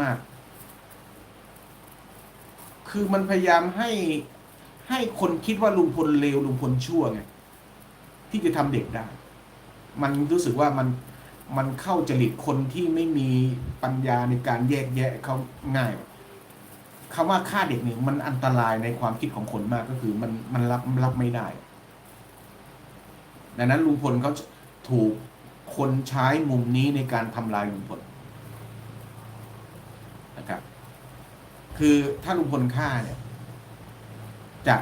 มาก คือมันพยายามให้ให้คนคิดว่าลุงพลเลวลุงพลชั่วไงที่จะทำเด็กได้ มันรู้สึกว่ามันมันเข้าจริตคนที่ไม่มีปัญญาในการแยกแยะเขาง่ายคำว่าฆ่าเด็กเนี่ยมันอันตรายในความคิดของคนมากก็คือ มันมันรับรับไม่ได้ ดังนั้นลุงพลเขาถูกคนใช้มุมนี้ในการทำลายลุงพลนะครับ คือถ้าลุงพลฆ่าเนี่ย จะ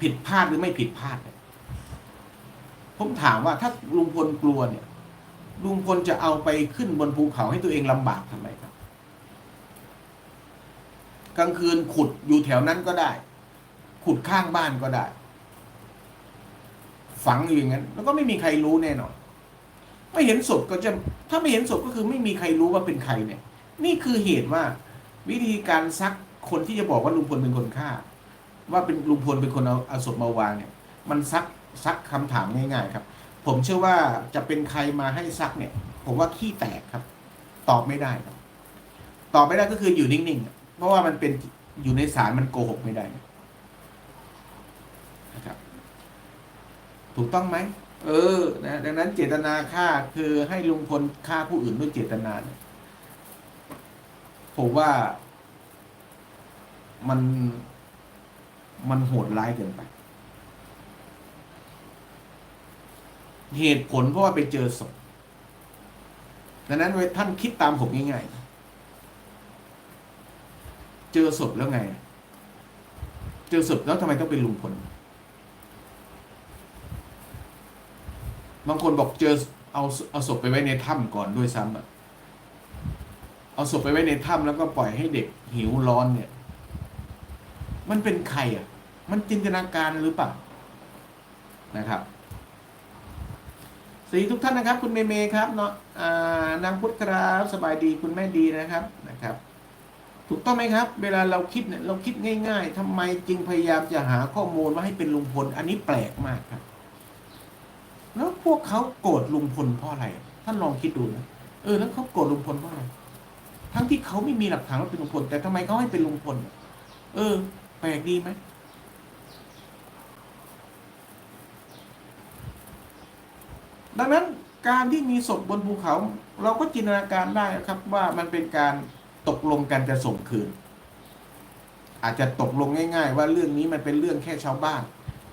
ผิดพลาดหรือไม่ผิดพลาดเนี่ยผมถามว่าถ้าลุงพลกลัวเนี่ยลุงพลจะเอาไปขึ้นบนภูเขาให้ตัวเองลำบากทำไมครับ กลางคืนขุดอยู่แถวนั้นก็ได้ ขุดข้างบ้านก็ได้ ฝังอยู่อย่างนั้น แล้วก็ไม่มีใครรู้แน่นอนไม่เห็นศพก็จะ ถ้าไม่เห็นศพก็คือไม่มีใครรู้ว่าเป็นใครเนี่ย นี่คือเหตุว่า วิธีการซักคนที่จะบอกว่าลุงพลเป็นคนฆ่า ว่าเป็นลุงพลเป็นคนเอาเอาศพมาวางเนี่ย มันซักซักคำถามง่าย ๆ ครับ ผมเชื่อว่าจะเป็นใครมาให้ซักเนี่ย ผมว่าขี้แตกครับ ตอบไม่ได้ครับ ตอบไม่ได้ก็คืออยู่นิ่งๆ เพราะว่ามันเป็นอยู่ในศาลมันโกหกไม่ได้นะครับ ถูกต้องไหมเออ นะ ดังนั้นเจตนาฆ่าคือให้ลุงพลฆ่าผู้อื่นด้วยเจตนาเนี่ย ผมว่ามันมันโหดร้ายเกินไป เหตุผลเพราะว่าไปเจอศพดังนั้นท่านคิดตามผมง่ายๆ เจอศพแล้วไง เจอศพแล้วทำไมต้องเป็นลุงพล บางคนบอกเจอเอาเอาศพไปไว้ในถ้ำก่อนด้วยซ้ำอะ เอาศพไปไว้ในถ้ำแล้วก็ปล่อยให้เด็กหิวร้อนเนี่ย มันเป็นใครอะ มันจินตนาการหรือเปล่านะครับสวัสดีทุกท่านนะครับ คุณเมเมครับเนาะนางพุทธครับสบายดีคุณแม่ดีนะครับนะครับ ถูกต้องไหมครับ เวลาเราคิดเนี่ยเราคิดง่าย ๆทำไมจึงพยายามจะหาข้อมูลมาให้เป็นลุงพล อันนี้แปลกมากครับ แล้วพวกเขาโกรธลุงพลเพราะอะไรท่านลองคิดดูนะเออแล้วเขาโกรธลุงพลเพราะอะไร ทั้งที่เขาไม่มีหลักฐานว่าเป็นลุงพลแต่ทำไมเขาให้เป็นลุงพลเออ แปลกดีไหมดังนั้นการที่มีศพบนภูเขา เราก็จินตนาการได้ครับว่ามันเป็นการตกลงกันจะส่งคืน อาจจะตกลงง่าย ๆ ว่าเรื่องนี้มันเป็นเรื่องแค่ชาวบ้าน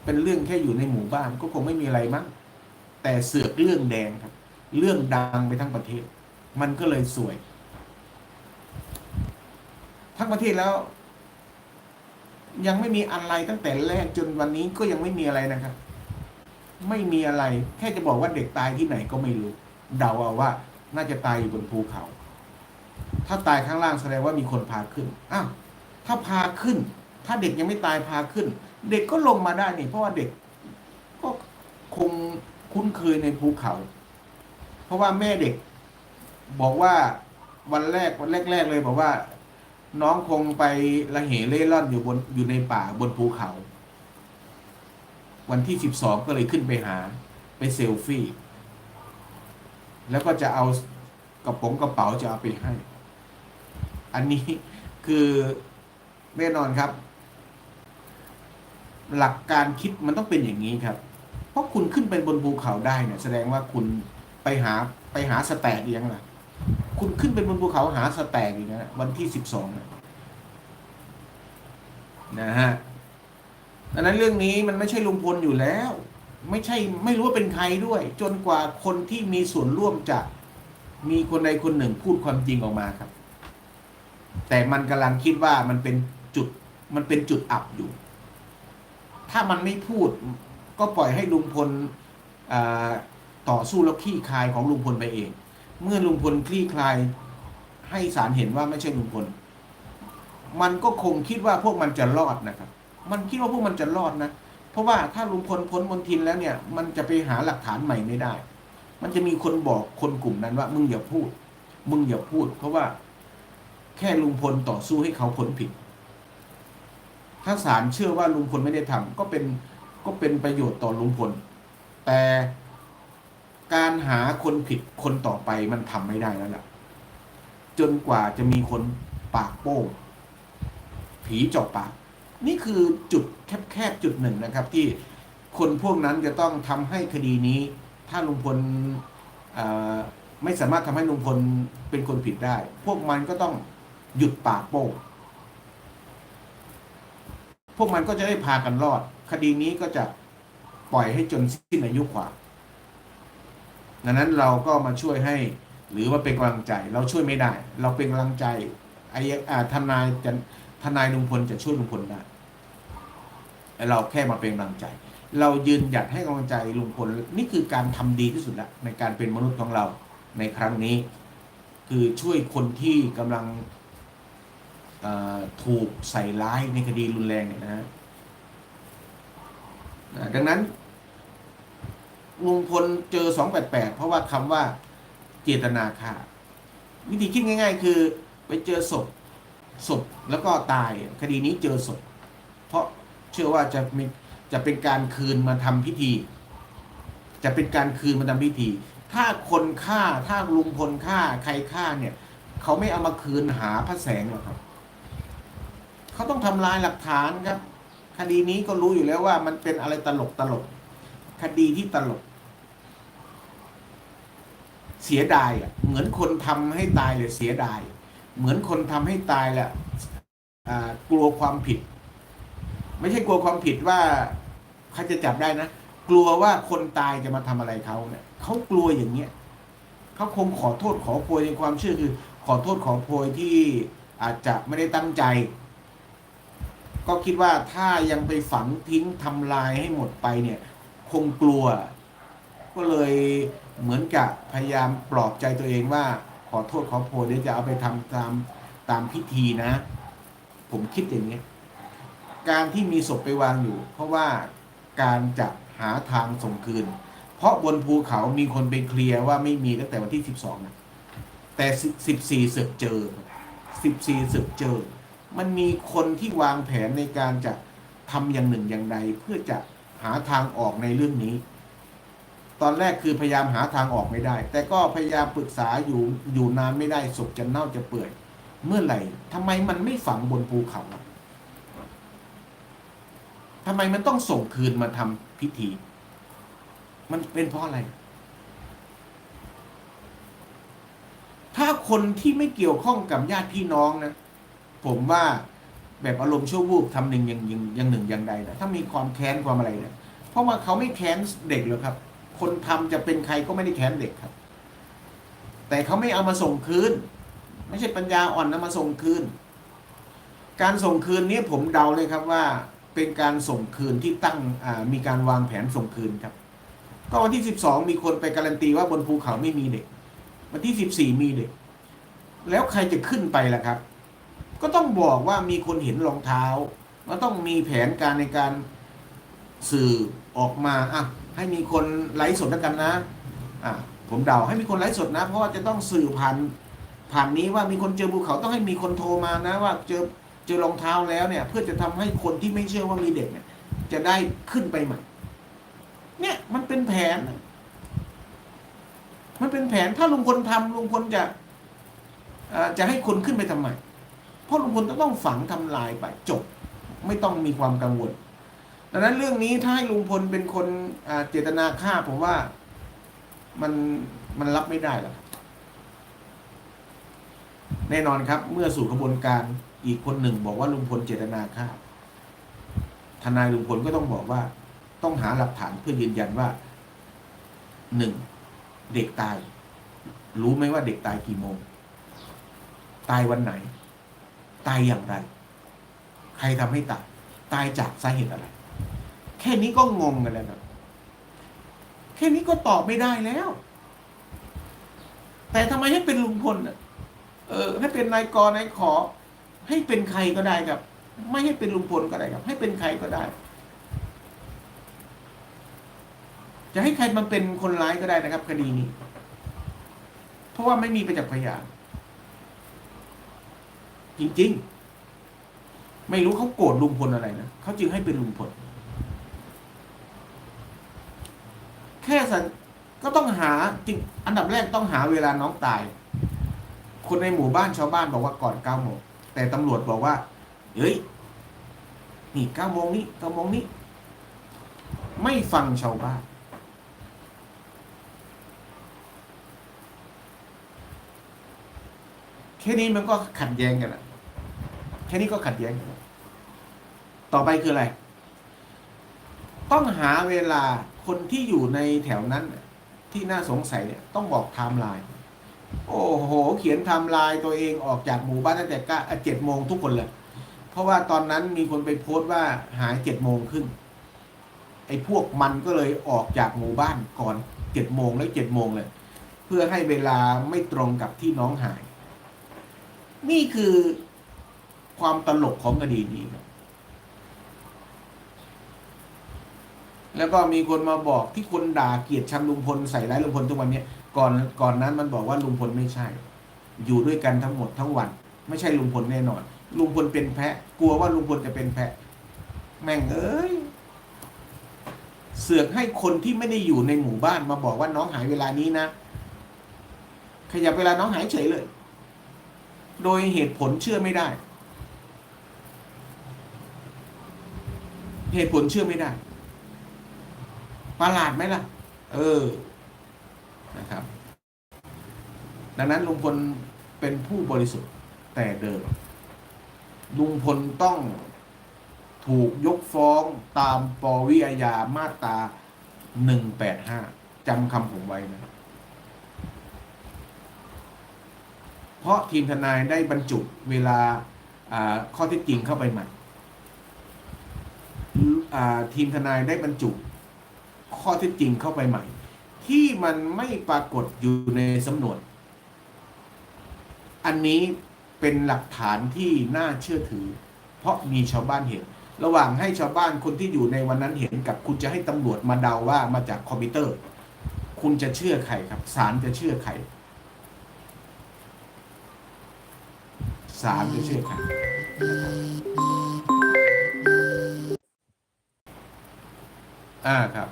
เป็นเรื่องแค่อยู่ในหมู่บ้านก็คงไม่มีอะไรมั้งแต่เสือกเรื่องแดงครับ เรื่องดังไปทั้งประเทศ มันก็เลยสวย ทั้งประเทศแล้ว ยังไม่มีอะไรตั้งแต่แรกจนวันนี้ก็ยังไม่มีอะไรนะครับ ไม่มีอะไร แค่จะบอกว่าเด็กตายที่ไหนก็ไม่รู้ เดาเอาว่า น่าจะตายอยู่บนภูเขา ถ้าตายข้างล่างแสดงว่ามีคนพาขึ้นอ้าวถ้าพาขึ้น ถ้าเด็กยังไม่ตายพาขึ้น เด็กก็ลงมาได้นี่เพราะว่าเด็ก ก็คงคุ้นเคยในภูเขา เพราะว่าแม่เด็ก บอกว่าวันแรกวันแรกๆเลยบอกว่า น้องคงไประเหเล่ร่อนอยู่บนอยู่ในป่าบนภูเขา วันที่สิบสองก็เลยขึ้นไปหาไปเซลฟี่ แล้วก็จะเอากระป๋องกระเป๋าจะเอาไปให้ อันนี้คือแน่นอนครับ หลักการคิดมันต้องเป็นอย่างนี้ครับ เพราะคุณขึ้นไปบนภูเขาได้เนี่ยแสดงว่าคุณไปหาไปหาสแตกยังไง คุณขึ้นไปบนภูเขาหาสแตกอีกนะวันที่สิบสองนะฮะดังนั้นเรื่องนี้มันไม่ใช่ลุงพลอยู่แล้ว ไม่ใช่ไม่รู้ว่าเป็นใครด้วย จนกว่าคนที่มีส่วนร่วมจะมีคนใดคนหนึ่งพูดความจริงออกมาครับ แต่มันกำลังคิดว่ามันเป็นจุดมันเป็นจุดอับอยู่ ถ้ามันไม่พูด ก็ปล่อยให้ลุงพลต่อสู้แล้วคลี่คายของลุงพลไปเอง เมื่อลุงพลคลี่คลาย ให้ศาลเห็นว่าไม่ใช่ลุงพล มันก็คงคิดว่าพวกมันจะรอดนะครับ มันคิดว่าพวกมันจะรอดนะ เพราะว่าถ้าลุงพลพ้นมนทินแล้วเนี่ย มันจะไปหาหลักฐานใหม่ไม่ได้ มันจะมีคนบอกคนกลุ่มนั้นว่า มึงอย่าพูด มึงอย่าพูด เพราะว่า แค่ลุงพลต่อสู้ให้เขาพ้นผิด ถ้าศาลเชื่อว่าลุงพลไม่ได้ทำก็เป็นก็เป็นประโยชน์ต่อลุงพล แต่ การหาคนผิดคนต่อไปมันทำไม่ได้แล้วล่ะ จนกว่าจะมีคนปากโป้งผีเจาะปาก นี่คือจุดแคบๆจุดหนึ่งนะครับ ที่คนพวกนั้นจะต้องทำให้คดีนี้ ถ้าลุงพลไม่สามารถทำให้ลุงพลเป็นคนผิดได้ พวกมันก็ต้องหยุดปากโป้งพวกมันก็จะได้พากันรอด คดีนี้ก็จะปล่อยให้จนสิ้นอายุความ ดังนั้นเราก็มาช่วยให้หรือว่าเป็นกำลังใจเราช่วยไม่ได้ เราเป็นกำลังใจไอ้อาทนายจะทนายลุงพลจะช่วยลุงพลได้แต่เราแค่มาเป็นกำลังใจ เรายืนหยัดให้กำลังใจลุงพลนี่คือการทำดีที่สุดล้วในการเป็นมนุษย์ของเราในครั้งนี้ คือช่วยคนที่กำลังถูกใส่ร้ายในคดีรุนแรงเนี่ยนะฮะดังนั้น ลุงพลเจอ288เพราะว่าคำว่าเจตนาฆ่าวิธีคิดง่าย ๆ คือไปเจอศพศพแล้วก็ตายคดีนี้เจอศพเพราะเชื่อว่าจะมีจะเป็นการคืนมาทำพิธี จะเป็นการคืนมาทำพิธี ถ้าคนฆ่าถ้าลุงพลฆ่าใครฆ่าเนี่ย เขาไม่เอามาคืนหาพระแสงหรอกครับ เขาต้องทำลายหลักฐานครับ คดีนี้ก็รู้อยู่แล้วว่ามันเป็นอะไรตลกตลก คดีที่ตลก เสียดายอะเหมือนคนทำให้ตายเลยเสียดาย เหมือนคนทำให้ตายแหละกลัวความผิด ไม่ใช่กลัวความผิดว่าใครจะจับได้นะกลัวว่าคนตายจะมาทำอะไรเขาเนี่ยเขากลัวอย่างเงี้ยเขาคงขอโทษขอโพยในความเชื่อคือ ขอโทษขอโพยที่อาจจะไม่ได้ตั้งใจ ก็คิดว่าถ้ายังไปฝังทิ้งทำลายให้หมดไปเนี่ย คงกลัว ก็เลย เหมือนกับพยายามปลอบใจตัวเองว่าขอโทษขอโพยเดี๋ยวจะเอาไปทำตามตามพิธีนะ ผมคิดอย่างนี้ การที่มีศพไปวางอยู่ เพราะว่าการจะหาทางส่งคืน เพราะบนภูเขามีคนไปเคลียร์ว่าไม่มีตั้งแต่วันที่ 12นะแต่ 14สึกเจอ 14สึกเจอ มันมีคนที่วางแผนในการจะทำอย่างหนึ่งอย่างใดเพื่อจะหาทางออกในเรื่องนี้ ตอนแรกคือพยายามหาทางออกไม่ได้ แต่ก็พยายามปรึกษาอยู่อยู่นานไม่ได้ศพจะเน่าจะเปื่อย เมื่อไหร่ทำไมมันไม่ฝังบนภูเขาทำไมมันต้องส่งคืนมาทำพิธี มันเป็นเพราะอะไร ถ้าคนที่ไม่เกี่ยวข้องกับญาติพี่น้องนะ ผมว่าแบบอารมณ์ชั่ววูบทำหนึ่งอย่างอย่างอย่างหนึ่งอย่างใดนะถ้ามีความแค้นความอะไรเนี่ยเพราะว่าเขาไม่แค้นเด็กหรอกครับ คนทำจะเป็นใครก็ไม่ได้แค้นเด็กครับ แต่เขาไม่เอามาส่งคืน ไม่ใช่ปัญญาอ่อนนะมาส่งคืน การส่งคืนนี้ผมเดาเลยครับว่าเป็นการส่งคืนที่ตั้งมีการวางแผนส่งคืนครับ ก็วันที่ 12 มีคนไปการันตีว่าบนภูเขาไม่มีเด็ก วันที่ 14 มีเด็ก แล้วใครจะขึ้นไปล่ะครับ ก็ต้องบอกว่ามีคนเห็นรองเท้าก็ต้องมีแผนการในการสื่อออกมาอะ ให้มีคนไลฟ์สดแล้วกันนะอะผมเดาให้มีคนไลฟ์สดนะ เพราะว่าจะต้องสื่อผ่านผ่านนี้ว่ามีคนเจอภูเขาต้องให้มีคนโทรมานะว่าเจอเจอรองเท้าแล้วเนี่ย เพื่อจะทำให้คนที่ไม่เชื่อว่ามีเด็กเนี่ย จะได้ขึ้นไปใหม่ เนี่ยมันเป็นแผน มันเป็นแผนถ้าลุงพลทำลุงพลจะอ่อจะให้คนขึ้นไปทำไมเพราะลุงพลจะต้องฝังทำลายไปจบ ไม่ต้องมีความกังวล ดังนั้นเรื่องนี้ถ้าให้ลุงพลเป็นคนเจตนาฆ่าผมว่ามันมันรับไม่ได้หรอกแน่นอนครับ เมื่อสู่กระบวนการอีกคนหนึ่งบอกว่าลุงพลเจตนาฆ่าทนายลุงพลก็ต้องบอกว่า ต้องหาหลักฐานเพื่อยืนยันว่าหนึ่งเด็กตาย รู้ไหมว่าเด็กตายกี่โมง ตายวันไหน ตายอย่างไร ใครทำให้ตาย ตายจากสาเหตุอะไร แค่นี้ก็งงกันแล้วครับแค่นี้ก็ตอบไม่ได้แล้ว แต่ทำไมให้เป็นลุงพลน่ะ เออ ให้เป็นนายกรนายขอ ให้เป็นใครก็ได้ครับ ไม่ให้เป็นลุงพลก็ได้ครับ ให้เป็นใครก็ได้ จะให้ใครมาเป็นคนร้ายก็ได้นะครับ คดีนี้ เพราะว่าไม่มีประจักษ์พยานจริง ๆ ไม่รู้เขาโกรธลุงพลอะไรนะเขาจึงให้เป็นลุงพล ค่สันก็ต้องหาจริงอันดับแรกต้องหาเวลาน้องตาย คนในหมู่บ้านชาวบ้านบอกว่าก่อนเก้าโมงแต่ตำรวจบอกว่าเฮ้ยนี่เก้าโมงนี้เก้าโมงนี้ ไม่ฟังชาวบ้าน แค่นี้มันก็ขัดแย้งกันละแค่นี้ก็ขัดแย้งกันต่อไปคืออะไร ต้องหาเวลา คนที่อยู่ในแถวนั้นที่น่าสงสัยเนี่ยต้องบอกไทม์ไลน์โอ้โห เขียนไทม์ไลน์ตัวเองออกจากหมู่บ้านตั้งแต่เก้าเจ็ดโมงทุกคนเลย เพราะว่าตอนนั้นมีคนไปโพสต์ว่าหายเจ็ดโมงครึ่งไอ้พวกมันก็เลยออกจากหมู่บ้านก่อนเจ็ดโมงแล้วเจ็ดโมงเลย เพื่อให้เวลาไม่ตรงกับที่น้องหาย นี่คือความตลกของคดีนี้ครับ แล้วก็มีคนมาบอกที่คนด่าเกลียดชังลุงพลใส่ร้ายลุงพลทุกวันเนี้ยก่อนก่อนนั้นมันบอกว่าลุงพลไม่ใช่ อยู่ด้วยกันทั้งหมดทั้งวัน ไม่ใช่ลุงพลแน่นอน ลุงพลเป็นแพะ กลัวว่าลุงพลจะเป็นแพะ แม่งเอ้ยเสือกให้คนที่ไม่ได้อยู่ในหมู่บ้านมาบอกว่าน้องหายเวลานี้นะ ขยับเวลาน้องหายเฉยเลย โดยเหตุผลเชื่อไม่ได้ เหตุผลเชื่อไม่ได้ ประหลาดไหมล่ะ เออนะครับ ดังนั้นลุงพลเป็นผู้บริสุทธิ์แต่เดิม ลุงพลต้องถูกยกฟ้องตามปวิอาญามาตราหนึ่งแปดห้าจำคำผมไว้นะ เพราะทีมทนายได้บรรจุเวลาข้อเท็จจริงเข้าไปใหม่อ่าทีมทนายได้บรรจุ ข้อเท็จจริงเข้าไปใหม่ ที่มันไม่ปรากฏอยู่ในสำนวน อันนี้เป็นหลักฐานที่น่าเชื่อถือ เพราะมีชาวบ้านเห็น ระหว่างให้ชาวบ้านคนที่อยู่ในวันนั้นเห็นกับคุณจะให้ตำรวจมาเดาว่ามาจากคอมพิวเตอร์ คุณจะเชื่อใครครับศาลจะเชื่อใครศาลจะเชื่อใครอ่าครับ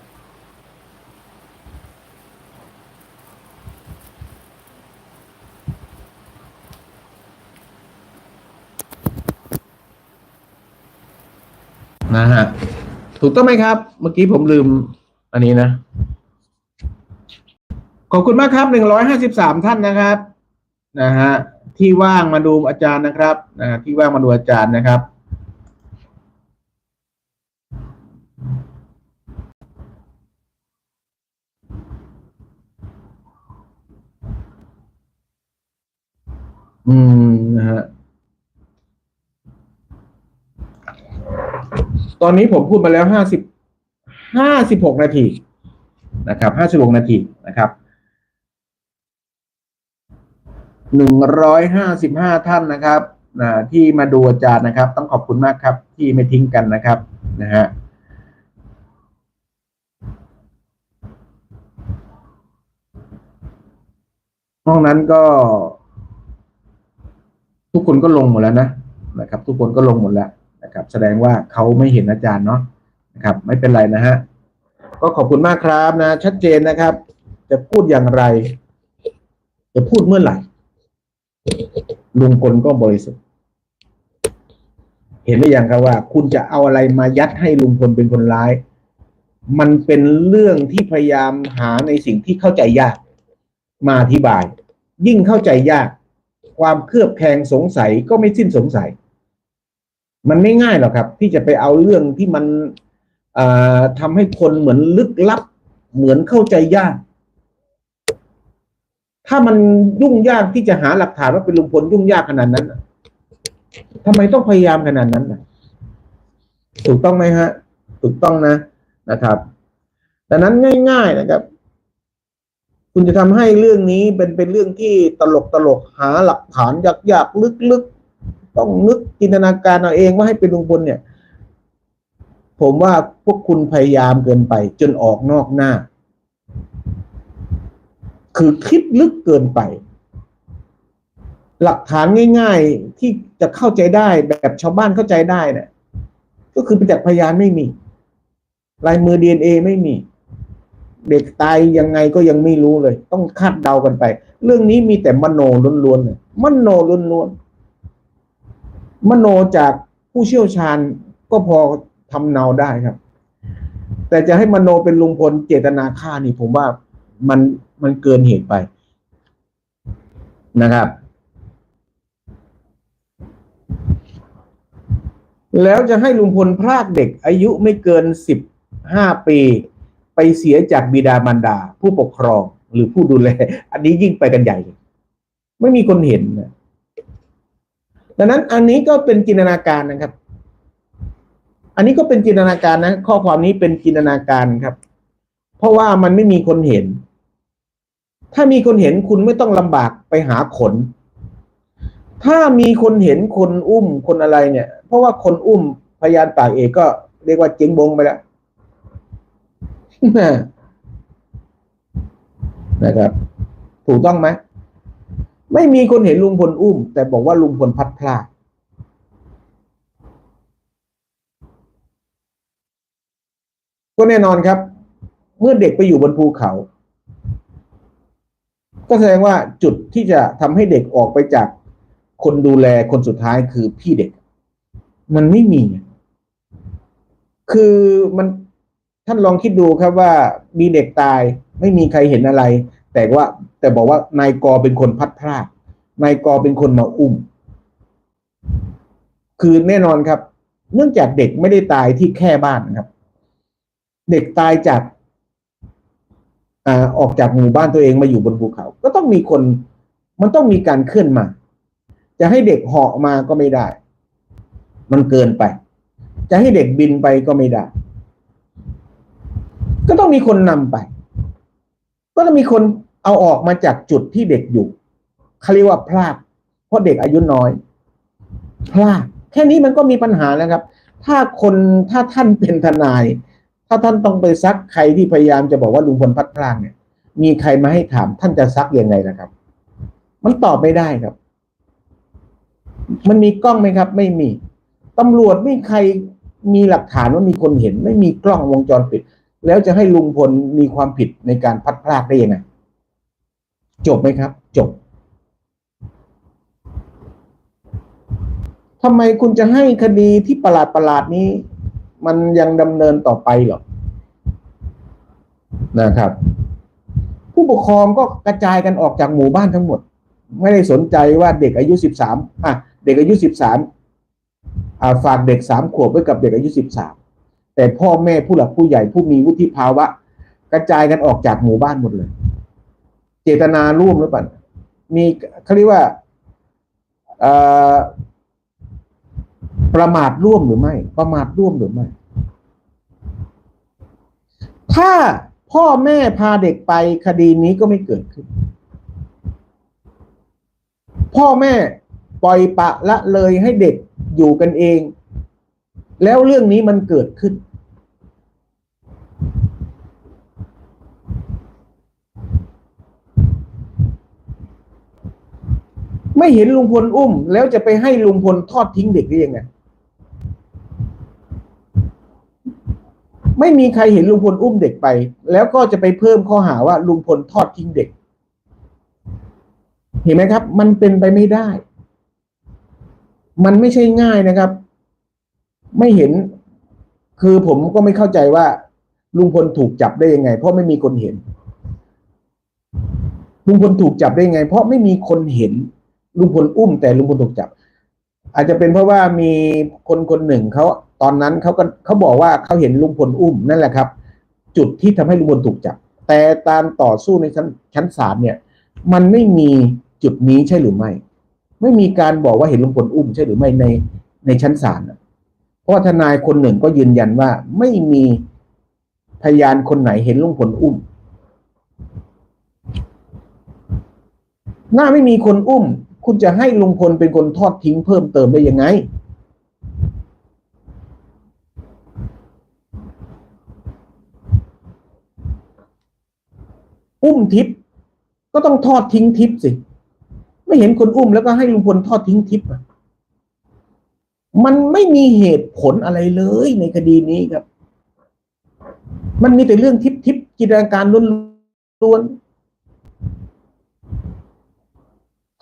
นะฮะ ถูกต้องไหมครับ เมื่อกี้ผมลืมอันนี้นะ ขอบคุณมากครับหนึ่งร้อยห้าสิบสามท่านนะครับ นะฮะ ที่ว่างมาดูอาจารย์นะครับนะที่ว่างมาดูอาจารย์นะครับอืมนะฮะ ตอนนี้ผมพูดมาแล้วห้าสิบห้าสิบหกนาทีนะครับห้าสิบหกนาทีนะครับหนึ่งร้อยห้าสิบห้าท่านนะครับนะที่มาดูอาจารย์นะครับ ต้องขอบคุณมากครับ ที่ไม่ทิ้งกันนะครับนะฮะนอกนั้นก็ ทุกคนก็ลงหมดแล้วนะนะครับ ทุกคนก็ลงหมดแล้ว นะครับ แสดงว่าเขาไม่เห็นอาจารย์เนาะนะครับ ไม่เป็นไรนะฮะก็ขอบคุณมากครับนะ ชัดเจนนะครับ จะพูดอย่างไร จะพูดเมื่อไหร่ลุงพลก็บริสุทธิ์ เห็นหรือยังครับว่า คุณจะเอาอะไรมายัดให้ลุงพลเป็นคนร้าย มันเป็นเรื่องที่พยายามหาในสิ่งที่เข้าใจยาก มาอธิบาย ยิ่งเข้าใจยาก ความเครือบแคลงสงสัยก็ไม่สิ้นสงสัย มันไม่ง่ายหรอกครับ ที่จะไปเอาเรื่องที่มันอ่าทำให้คนเหมือนลึกลับ เหมือนเข้าใจยาก ถ้ามันยุ่งยากที่จะหาหลักฐานว่าเป็นลุงพลยุ่งยากขนาดนั้นน่ะทำไมต้องพยายามขนาดนั้นนะถูกต้องไหมฮะ ถูกต้องนะนะครับดังนั้นง่าย ๆนะครับ คุณจะทำให้เรื่องนี้เป็นเป็นเรื่องที่ตลกตลกหาหลักฐานยากๆลึกๆ ต้องนึกจินตนาการเอาเองว่าให้เป็นลุงพลเนี่ย ผมว่าพวกคุณพยายามเกินไป จนออกนอกหน้า คือคิดลึกเกินไป หลักฐานง่าย ๆที่จะเข้าใจได้แบบชาวบ้านเข้าใจได้เนี่ยก็คือประจักษ์พยานไม่มี ลายมือดีเอ็นเอไม่มี เด็กตายยังไงก็ยังไม่รู้เลย ต้องคาดเดากันไป เรื่องนี้มีแต่มโนล้วนๆเลยมโนล้วนๆ มโนจากผู้เชี่ยวชาญก็พอทำเนาได้ครับ แต่จะให้มโนเป็นลุงพลเจตนาฆ่านี่ผมว่ามันมันเกินเหตุไปนะครับ แล้วจะให้ลุงพลพรากเด็กอายุไม่เกินสิบห้าปี ไปเสียจากบิดามารดา ผู้ปกครองหรือผู้ดูแล อันนี้ยิ่งไปกันใหญ่ ไม่มีคนเห็นนะ ดังนั้นอันนี้ก็เป็นจินตนาการนะครับ อันนี้ก็เป็นจินตนาการนะ ข้อความนี้เป็นจินตนาการครับ เพราะว่ามันไม่มีคนเห็น ถ้ามีคนเห็นคุณไม่ต้องลำบากไปหาขน ถ้ามีคนเห็นคนอุ้มคนอะไรเนี่ย เพราะว่าคนอุ้มพยานปากเอกก็เรียกว่าเจ๊งบงไปแล้วนะครับ ถูกต้องไหม ไม่มีคนเห็นลุงพลอุ้ม แต่บอกว่าลุงพลพัดพลาดก็แน่นอนครับ เมื่อเด็กไปอยู่บนภูเขา ก็แสดงว่าจุดที่จะทำให้เด็กออกไปจากคนดูแลคนสุดท้ายคือพี่เด็ก มันไม่มี คือมันท่านลองคิดดูครับว่ามีเด็กตายไม่มีใครเห็นอะไร แต่ว่า แต่บอกว่านายกอเป็นคนพัดพลาดนายกอเป็นคนมาอุ้ม คือแน่นอนครับ เนื่องจากเด็กไม่ได้ตายที่แค่บ้านนะครับ เด็กตายจากอออกจากหมู่บ้านตัวเองมาอยู่บนภูเขา ก็ต้องมีคน มันต้องมีการเคลื่อนมา จะให้เด็กเหาะมาก็ไม่ได้ มันเกินไป จะให้เด็กบินไปก็ไม่ได้ ก็ต้องมีคนนำไป ก็ต้องมีคน เอาออกมาจากจุดที่เด็กอยู่เขาเรียกว่าพลาดเพราะเด็กอายุน้อย พลาดแค่นี้มันก็มีปัญหาแล้วครับ ถ้าคนถ้าท่านเป็นทนาย ถ้าท่านต้องไปซักใครที่พยายามจะบอกว่าลุงพลพัดพลาดเนี่ย มีใครมาให้ถาม ท่านจะซักยังไงนะครับ มันตอบไม่ได้ครับ มันมีกล้องไหมครับ ไม่มีตำรวจไม่ใครมีหลักฐานว่ามีคนเห็น ไม่มีกล้องวงจรปิด แล้วจะให้ลุงพลมีความผิดในการพัดพลาดได้ยังไง จบไหมครับ จบทำไมคุณจะให้คดีที่ประหลาดประหลาดนี้ มันยังดำเนินต่อไปเหรอนะครับ ผู้ปกครองก็กระจายกันออกจากหมู่บ้านทั้งหมด ไม่ได้สนใจว่าเด็กอายุสิบสามอะเด็กอายุสิบสามอ่าฝากเด็กสามขวบไว้กับเด็กอายุสิบสามแต่พ่อแม่ผู้หลักผู้ใหญ่ผู้มีวุฒิภาวะ กระจายกันออกจากหมู่บ้านหมดเลย เจตนาร่วมหรือเปล่ามีเขาเรียกว่าประมาทร่วมหรือไม่ ประมาทร่วมหรือไม่ ถ้าพ่อแม่พาเด็กไปคดีนี้ก็ไม่เกิดขึ้น พ่อแม่ปล่อยปะละเลยให้เด็กอยู่กันเอง แล้วเรื่องนี้มันเกิดขึ้น ไม่เห็นลุงพลอุ้ม แล้วจะไปให้ลุงพลทอดทิ้งเด็กได้ยังไงไม่มีใครเห็นลุงพลอุ้มเด็กไป แล้วก็จะไปเพิ่มข้อหาว่าลุงพลทอดทิ้งเด็ก เห็นไหมครับ มันเป็นไปไม่ได้ มันไม่ใช่ง่ายนะครับ ไม่เห็น คือผมก็ไม่เข้าใจว่า ลุงพลถูกจับได้ยังไง เพราะไม่มีคนเห็นลุงพลถูกจับได้ยังไง เพราะไม่มีคนเห็น ลุงพลอุ้มแต่ลุงพลถูกจับ อาจจะเป็นเพราะว่ามีคนคนหนึ่งเขาตอนนั้นเขาก็เขาบอกว่าเขาเห็นลุงพลอุ้มนั่นแหละครับ จุดที่ทำให้ลุงพลถูกจับ แต่ตามต่อสู้ในชั้นชั้นศาลเนี่ย มันไม่มีจุดนี้ใช่หรือไม่ ไม่มีการบอกว่าเห็นลุงพลอุ้มใช่หรือไม่ในในชั้นศาลเพราะทนายคนหนึ่งก็ยืนยันว่าไม่มีพยานคนไหนเห็นลุงพลอุ้มหน้าไม่มีคนอุ้ม คุณจะให้ลุงพลเป็นคนทอดทิ้งเพิ่มเติมได้ยังไง อุ้มทิพย์ก็ต้องทอดทิ้งทิพย์สิ ไม่เห็นคนอุ้มแล้วก็ให้ลุงพลทอดทิ้งทิพย์อะมันไม่มีเหตุผลอะไรเลยในคดีนี้ครับ มันมีแต่เรื่องทิพย์ทิพย์จินตนาการล้วนๆ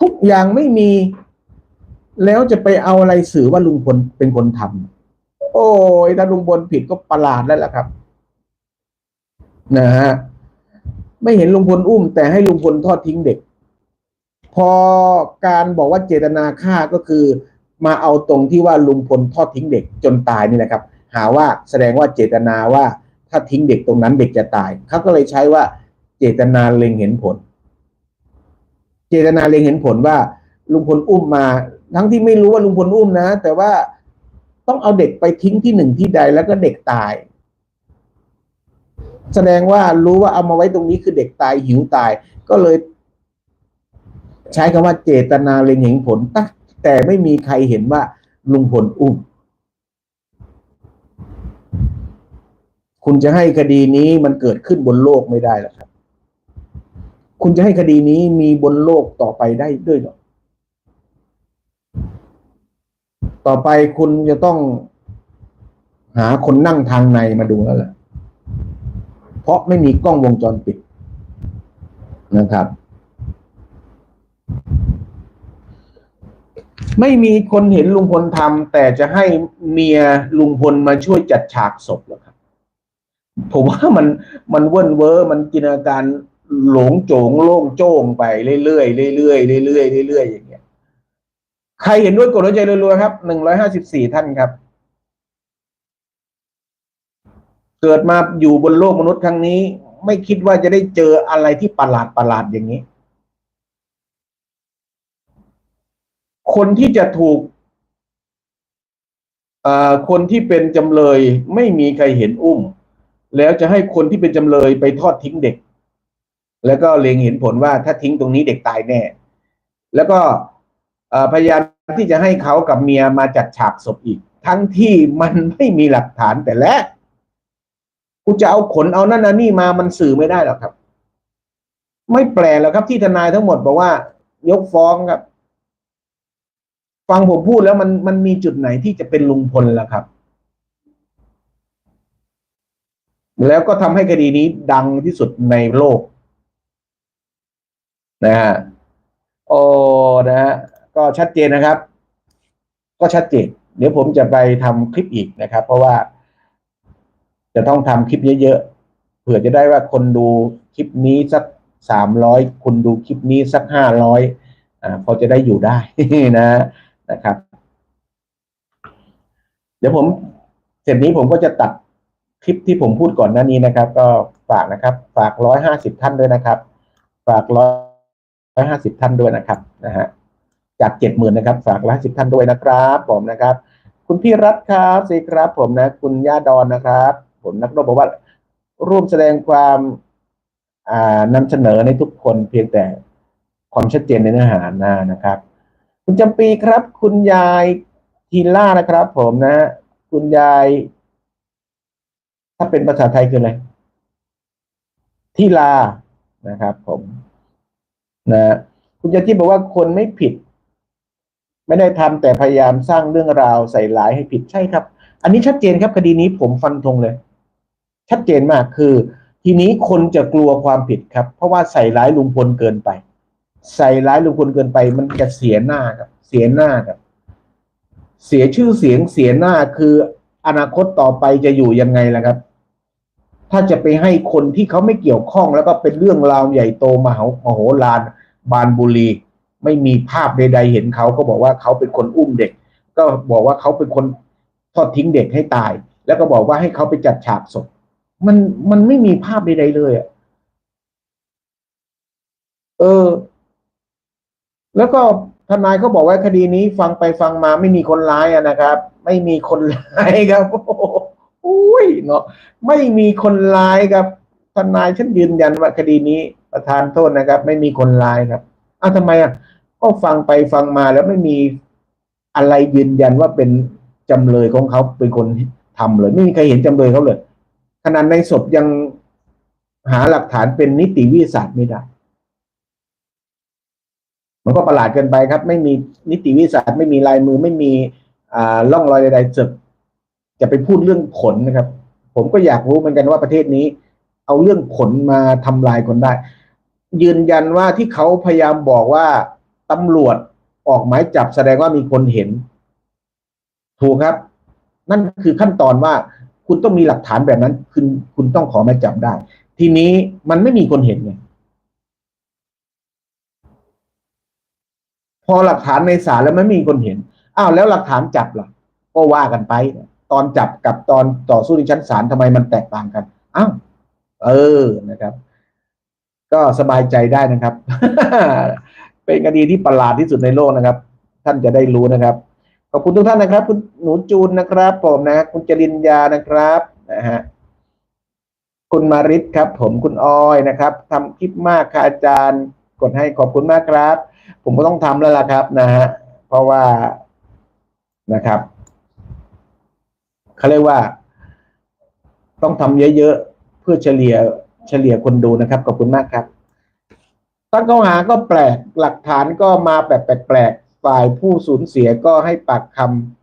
ทุกอย่างไม่มี แล้วจะไปเอาอะไรสื่อว่าลุงพลเป็นคนทำโอ้ยถ้าลุงพลผิดก็ประหลาดแล้วล่ะครับ นะฮะไม่เห็นลุงพลอุ้ม แต่ให้ลุงพลทอดทิ้งเด็ก พอการบอกว่าเจตนาฆ่าก็คือ มาเอาตรงที่ว่าลุงพลทอดทิ้งเด็ก จนตายนี่แหละครับ หาว่าแสดงว่าเจตนาว่า ถ้าทิ้งเด็กตรงนั้นเด็กจะตายเขาก็เลยใช้ว่า เจตนาเล็งเห็นผล เจตนาเล็งเห็นผลว่าลุงพลอุ้มมา ทั้งที่ไม่รู้ว่าลุงพลอุ้มนะ แต่ว่าต้องเอาเด็กไปทิ้งที่หนึ่งที่ใดแล้วก็เด็กตาย แสดงว่ารู้ว่าเอามาไว้ตรงนี้คือเด็กตายหิวตาย ก็เลย ใช้คำว่าเจตนาเล็งเห็นผลตั้งแต่ไม่มีใครเห็นว่าลุงพลอุ้ม คุณจะให้คดีนี้มันเกิดขึ้นบนโลกไม่ได้หรอกครับ คุณจะให้คดีนี้มีบนโลกต่อไปได้ด้วยหรอต่อไปคุณจะต้องหาคนนั่งทางในมาดูแล้วล่ะ เพราะไม่มีกล้องวงจรปิดนะครับ ไม่มีคนเห็นลุงพลทำแต่จะให้เมียลุงพลมาช่วยจัดฉากศพหรอครับ ผมว่ามันมันเว่นเวอร์มันจินตนาการ หลงโจงโล่งโจ้งไปเรื่อยๆเรื่อยๆเรื่อยๆเรื่อยๆอย่างเงี้ยใครเห็นด้วยกดหัวใจรัวๆครับหนึ่งร้อยห้าสิบสี่ท่านครับ เกิดมาอยู่บนโลกมนุษย์ครั้งนี้ ไม่คิดว่าจะได้เจออะไรที่ประหลาดประหลาดอย่างนี้ คนที่จะถูกคนที่เป็นจำเลยไม่มีใครเห็นอุ้ม แล้วจะให้คนที่เป็นจำเลยไปทอดทิ้งเด็ก แล้วก็เล็งเห็นผลว่าถ้าทิ้งตรงนี้เด็กตายแน่ แล้วก็พยายามที่จะให้เขากับเมียมาจัดฉากศพอีก ทั้งที่มันไม่มีหลักฐานแต่แรกกูจะเอาขนเอานั่นนี่มามันสื่อไม่ได้หรอกครับ ไม่แปลกหรอกครับที่ทนายทั้งหมดบอกว่า ยกฟ้องครับ ฟังผมพูดแล้วมันมันมีจุดไหนที่จะเป็นลุงพลล่ะครับ แล้วก็ทำให้คดีนี้ดังที่สุดในโลก นะฮะโอ้นะฮะก็ชัดเจนนะครับ ก็ชัดเจน เดี๋ยวผมจะไปทำคลิปอีกนะครับ เพราะว่า จะต้องทำคลิปเยอะๆเผื่อจะได้ว่าคนดูคลิปนี้สักสามร้อยคนดูคลิปนี้สักห้าร้อยอ่าพอจะได้อยู่ได้นะนะครับ เดี๋ยวผมเสร็จนี้ผมก็จะตัดคลิปที่ผมพูดก่อนหน้านี้นะครับ ก็ฝากนะครับ ฝากร้อยห้าสิบท่านด้วยนะครับ ฝากร้อย ร้อยห้าสิบท่านด้วยนะครับนะฮะจากเจ็ดหมื่นนะครับฝากร้อยสิบท่านด้วยนะครับผมนะครับ คุณพี่รัฐครับสิครับ ผมนะ คุณย่าดอนนะครับ ผมนักรบบอกว่า ร่วมแสดงความอ่านำเสนอในทุกคนเพียงแต่ความชัดเจนในเนื้อหาหนะนะครับ คุณจำปีครับ คุณยายทีล่านะครับ ผมนะ คุณยาย ถ้าเป็นภาษาไทยคืออะไรทีลานะครับ ผม นะคุณยาที่บอกว่าคนไม่ผิด ไม่ได้ทำแต่พยายามสร้างเรื่องราวใส่ร้ายให้ผิดใช่ครับ อันนี้ชัดเจนครับคดีนี้ผมฟันธงเลย ชัดเจนมากคือ ทีนี้คนจะกลัวความผิดครับ เพราะว่าใส่ร้ายลุงพลเกินไป ใส่ร้ายลุงพลเกินไป มันจะเสียหน้าครับ เสียหน้าครับเสียชื่อเสียงเสียหน้าคืออนาคตต่อไปจะอยู่ยังไงล่ะครับ ถ้าจะไปให้คนที่เขาไม่เกี่ยวข้องแล้วก็เป็นเรื่องราวใหญ่โตมหามโหฬาร บานบุรี ไม่มีภาพใด ๆ เห็นเขาก็บอกว่าเขาเป็นคนอุ้มเด็ก ก็บอกว่าเขาเป็นคนทอดทิ้งเด็กให้ตาย แล้วก็บอกว่าให้เขาไปจัดฉากศพมันมันไม่มีภาพใดๆเลยอะเออ แล้วก็ทนายเขาบอกว่าคดีนี้ฟังไปฟังมาไม่มีคนร้ายอะนะครับ ไม่มีคนร้ายครับโอ้ยเนาะไม่มีคนร้ายครับทนายฉันยืนยันว่าคดีนี้ ประธานโทษนะครับ ไม่มีคนร้ายครับอ้าวทำไมอะก็ฟังไปฟังมาแล้วไม่มีอะไรยืนยันว่าเป็นจำเลยของเขาเป็นคนทำเลย ไม่มีใครเห็นจำเลยเขาเลยขนาดในศพยังหาหลักฐานเป็นนิติวิทยาศาสตร์ไม่ได้ มันก็ประหลาดเกินไปครับ ไม่มีนิติวิทยาศาสตร์ไม่มีลายมือไม่มีอ่าร่องรอยใดๆจะจะไปพูดเรื่องผลนะครับ ผมก็อยากรู้เหมือนกันว่าประเทศนี้ เอาเรื่องผลมาทำลายคนได้ ยืนยันว่าที่เขาพยายามบอกว่าตำรวจออกหมายจับแสดงว่ามีคนเห็น ถูกครับ นั่นคือขั้นตอนว่าคุณต้องมีหลักฐานแบบนั้น คุณคุณต้องขอหมายจับได้ ทีนี้มันไม่มีคนเห็นไงพอหลักฐานในศาลแล้วไม่มีคนเห็น อ้าวแล้วหลักฐานจับล่ะ ก็ว่ากันไป ตอนจับกับตอนต่อสู้ในชั้นศาลทำไมมันแตกต่างกัน อ้าว เออ นะครับ ก็สบายใจได้นะครับ เป็นคดีที่ประหลาดที่สุดในโลกนะครับ ท่านจะได้รู้นะครับ ขอบคุณทุกท่านนะครับ คุณหนูจูนนะครับ ผมนะ คุณจริญญานะครับนะฮะคุณมาริศครับ ผมคุณออยนะครับทำคลิปมากค่ะอาจารย์ กดให้ขอบคุณมากครับ ผมก็ต้องทำแล้วล่ะครับนะฮะเพราะว่านะครับเขาเรียกว่า ต้องทำเยอะๆเพื่อเฉลี่ย เฉลี่ยคนดูนะครับ ขอบคุณมากครับ ตั้งข้อหาก็แปลกหลักฐานก็มาแบบแปลกๆฝ่ายผู้สูญเสียก็ให้ปากค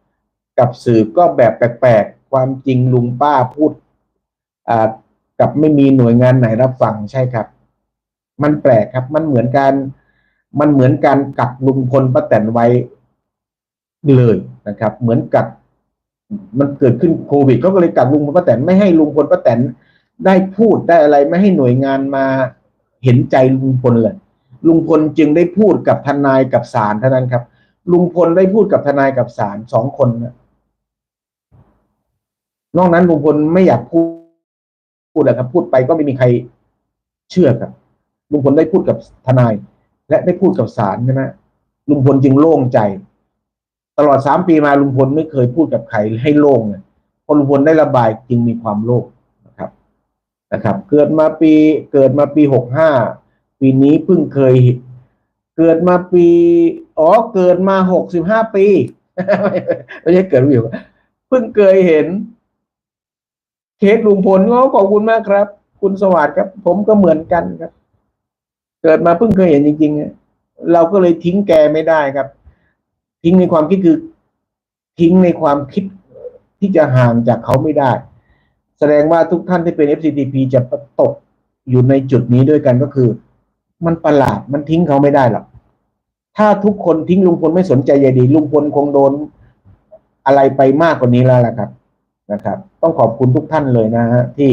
ำกับสื่อก็แบบแปลกๆความจริงลุงป้าพูดอ่ากับไม่มีหน่วยงานไหนรับฟังใช่ครับ มันแปลกครับ มันเหมือนการมันเหมือนการกักลุงพลป้าแตนไว้เลยนะครับ เหมือนกับมันเกิดขึ้นโควิดเขาก็เลยกักลุงพลป้าแตนไม่ให้ลุงพลป้าแตน ได้พูดได้อะไรไม่ให้หน่วยงานมาเห็นใจลุงพลเลยลุงพลจึงได้พูดกับทนายกับศาลเท่านั้นครับ ลุงพลได้พูดกับทนายกับศาลสองคนนะนอกนั้นลุงพลไม่อยากพูดพูดแล้วครับ พูดไปก็ไม่มีใครเชื่อครับลุงพลได้พูดกับทนาย และได้พูดกับศาลใช่ไหมลุงพลจึงโล่งใจ ตลอดสามปีมาลุงพลไม่เคยพูดกับใครให้โล่งเลยพอลุงพลได้ระบายจึงมีความโล่ง นะครับ เกิดมาปีเกิดมาปีหกห้าปีนี้เพิ่งเคย เกิดมาปีอ๋อเกิดมาหกสิบห้าปีไม่ใช่เกิดวิวเพิ่งเคยเห็นเคสลุงพลก็ขอบคุณมากครับ คุณสวัสดิ์ครับ ผมก็เหมือนกันครับ เกิดมาเพิ่งเคยเห็นจริงๆเราก็เลยทิ้งแกไม่ได้ครับ ทิ้งในความคิดคือ ทิ้งในความคิดที่จะห่างจากเขาไม่ได้ ดงว่าทุกท่านที่เป็น FCTP จะตกอยู่ในจุดนี้ด้วยกันก็คือ มันประหลาดมันทิ้งเขาไม่ได้หรอกถ้าทุกคนทิ้งลุงพลไม่สนใจใยดีลุงพลคงโดนอะไรไปมากกว่านี้แล้วล่ะครับนะครับ ต้องขอบคุณทุกท่านเลยนะฮะที่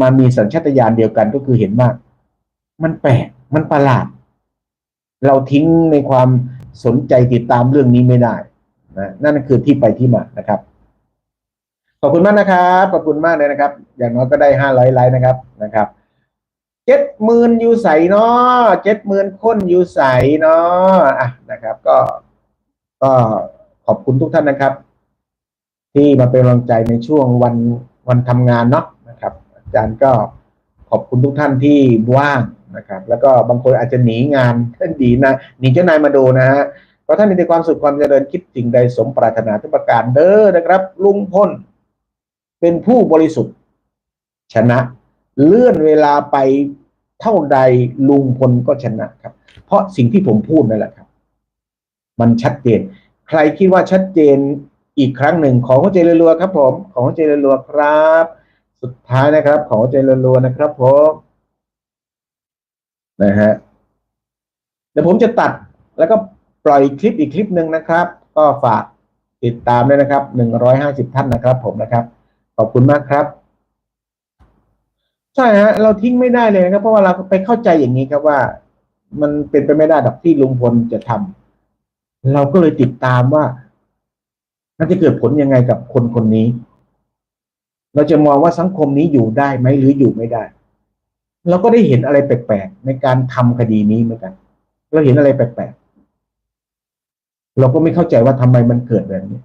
มามีสัญชาตญาณเดียวกันก็คือเห็นว่ามันแปลกมันประหลาด เราทิ้งในความสนใจติดตามเรื่องนี้ไม่ได้นะนั่นคือที่ไปที่มานะครับ ขอบคุณมากนะครับ ขอบคุณมากเลยนะครับ อย่างน้อยก็ได้ห้าร้อยไลค์นะครับนะครับเจ็ดหมื่นยูใสเนาะเจ็ดหมื่นคนยูใสเนาะอะนะครับ ก็ ก็ขอบคุณทุกท่านนะครับ ที่มาเป็นกำลังใจในช่วงวันวันทำงานเนาะนะครับ อาจารย์ก็ขอบคุณทุกท่านที่ว่างนะครับ แล้วก็บางคนอาจจะหนีงานท่านดีนะหนีเจ้านายมาดูนะฮะก็ท่านมีแต่ความสุขความเจริญคิดสิ่งใดสมปรารถนาทุกประการเด้อนะครับ ลุงพล เป็นผู้บริสุทธิ์ ชนะ เลื่อนเวลาไปเท่าใดลุงพลก็ชนะครับ เพราะสิ่งที่ผมพูดนั่นแหละครับ มันชัดเจน ใครคิดว่าชัดเจนอีกครั้งหนึ่งของหัวใจรัวๆครับ ผม ของหัวใจรัวๆครับ สุดท้ายนะครับ ของหัวใจรัวๆนะครับผมนะฮะเดี๋ยวผมจะตัดแล้วก็ปล่อยคลิปอีกคลิปหนึ่งนะครับ ก็ฝากติดตามด้วยนะครับหนึ่งร้อยห้าสิบท่านนะครับผมนะครับ อบคุณมากครับ ใช่ฮะเราทิ้งไม่ได้เลยนะครับ เพราะว่าเราไปเข้าใจอย่างนี้ครับว่า มันเป็นไปไม่ได้ดับที่ลุงพลจะทำเราก็เลยติดตามว่ามันจะเกิดผลยังไงกับคนคนนี้ เราจะมองว่าสังคมนี้อยู่ได้ไหมหรืออยู่ไม่ได้ เราก็ได้เห็นอะไรแปลกๆในการทำคดีนี้เหมือนกัน เราเห็นอะไรแปลกๆเราก็ไม่เข้าใจว่าทำไมมันเกิดแบบนี้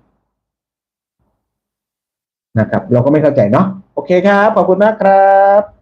นะครับ เราก็ไม่เข้าใจเนาะโอเคครับ ขอบคุณมากครับ